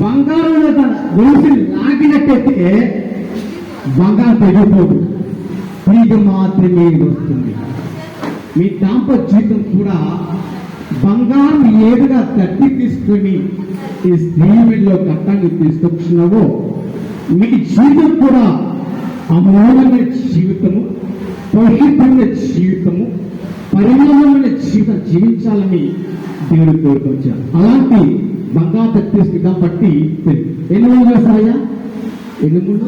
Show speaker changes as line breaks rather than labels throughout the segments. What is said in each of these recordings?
బంగారం మీద గొలుసు లాగినట్టయితే బంగారం తెగిపోదు. తిరిగి మాత్రమే వస్తుంది. మీ దాంపత్య జీవితం కూడా బంగారం ఏడుగా తట్టి తీసుకొని ఈ స్త్రీలో కట్టాన్ని తీసుకొచ్చినావో మీ జీవితం కూడా అమూలమైన జీవితము పవిత్రమైన జీవితము పరిమాణమైన జీవితం జీవించాలని శివుని కోరుకు వచ్చారు అలాంటి బంగారు తట్టి పట్టి ఎన్ని మూడు వేస్తారయ్యా ఎన్ని మూడు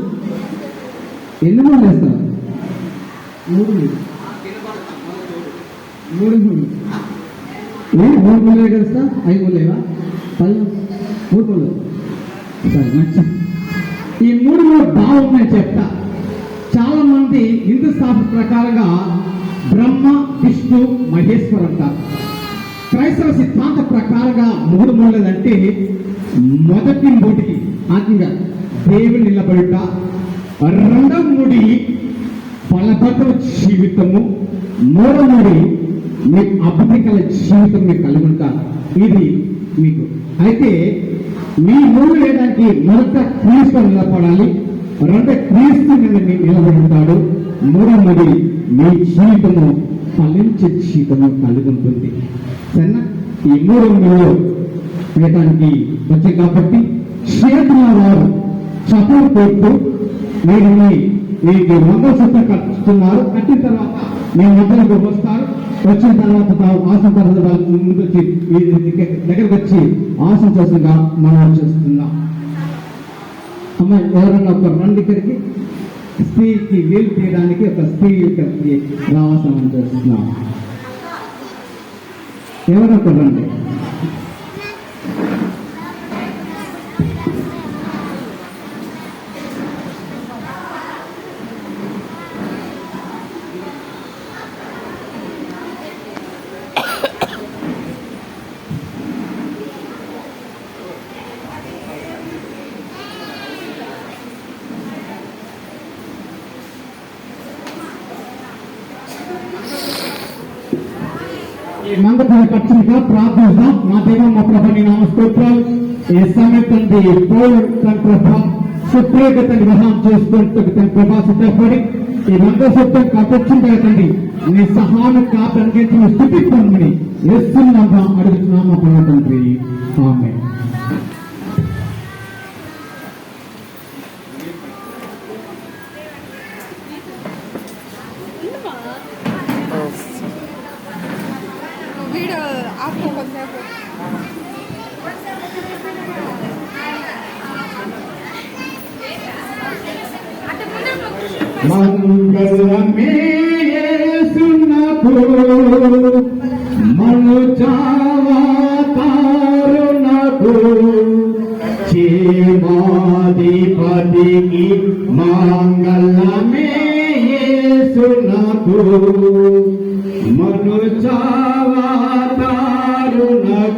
ఎన్ని మూడు వేస్తారు మూడు మూడు మూడు మూడు మూడు మూడు వేస్తా ఐదు మూడు లేవా? పది మూడు మూడు సరే మంచి ఈ మూడు మూడు భావం నేను చెప్తా. చాలా మంది హిందూ శాస్త్ర ప్రకారంగా బ్రహ్మ విష్ణు మహేశ్వర్ అంటారు. క్రైస్తవ సిద్ధాంత ప్రకారంగా మూడు మూలదంటే మొదటి మూడికి ఆత్మీయ దేవుని నిలబడుట రెండవ మూడి ఫలభద్ర జీవితము మూడవ ముడి మీ అభివృద్ధికల జీవితం మీకు కలిగి ఉంటారు ఇది మీకు. అయితే మీ మూడు వేయడానికి మొదట క్రీస్తు నిలబడాలి రెండో క్రీస్తు మీద నిలబడి ఉంటాడు మూడవ మీ జీవితము ఫలించే జీవితము కలిగి ఉంటుంది సరేనా? ఈ మూడు మూడు వేయటానికి వచ్చాయి కాబట్టి చేతుల వారు సపోర్ట్ పెడుతూ మీరు మీకు మంగళసూత్ర కట్టుతున్నారు కట్టిన తర్వాత మీ మధ్యలోకి వస్తారు. వచ్చిన తర్వాత తాము ఆసన తర్వాత వాళ్ళ ముందుకు వచ్చి మీ దగ్గరకు వచ్చి ఆసన చేస్తుండగా మనం చేస్తున్నాం అమ్మాయి ఎవరన్నా ఒక రండి ఇక్కడికి. స్త్రీకి వీలు చేయడానికి ఒక స్త్రీ యొక్క రావాల్సిన చేస్తున్నాం. ఎవరో ఒక మంగళ పక్షిగా ప్రార్థిస్తాం మా దేవ మా ప్రభ నీ నామ ఈ సమయం తండ్రి పౌరు తన ప్రభ సుప్రేక తండ్రి విధానం చేసుకుంటూ తన ప్రభా సిద్ధపడి ఈ మంగళసూత్రం కట్టొచ్చింది తండ్రి? నీ సహాను కాపానికి స్థితి పొందని. ఎస్తున్నాగా అడుగుతున్నాం మా ప్రభా తండ్రి. ఆమె
आपको ఆపు కొంతసేపు
మంగళమే మను చావతారునకు చేమాధిపతికి మంగళమే యేసునకు మను చావా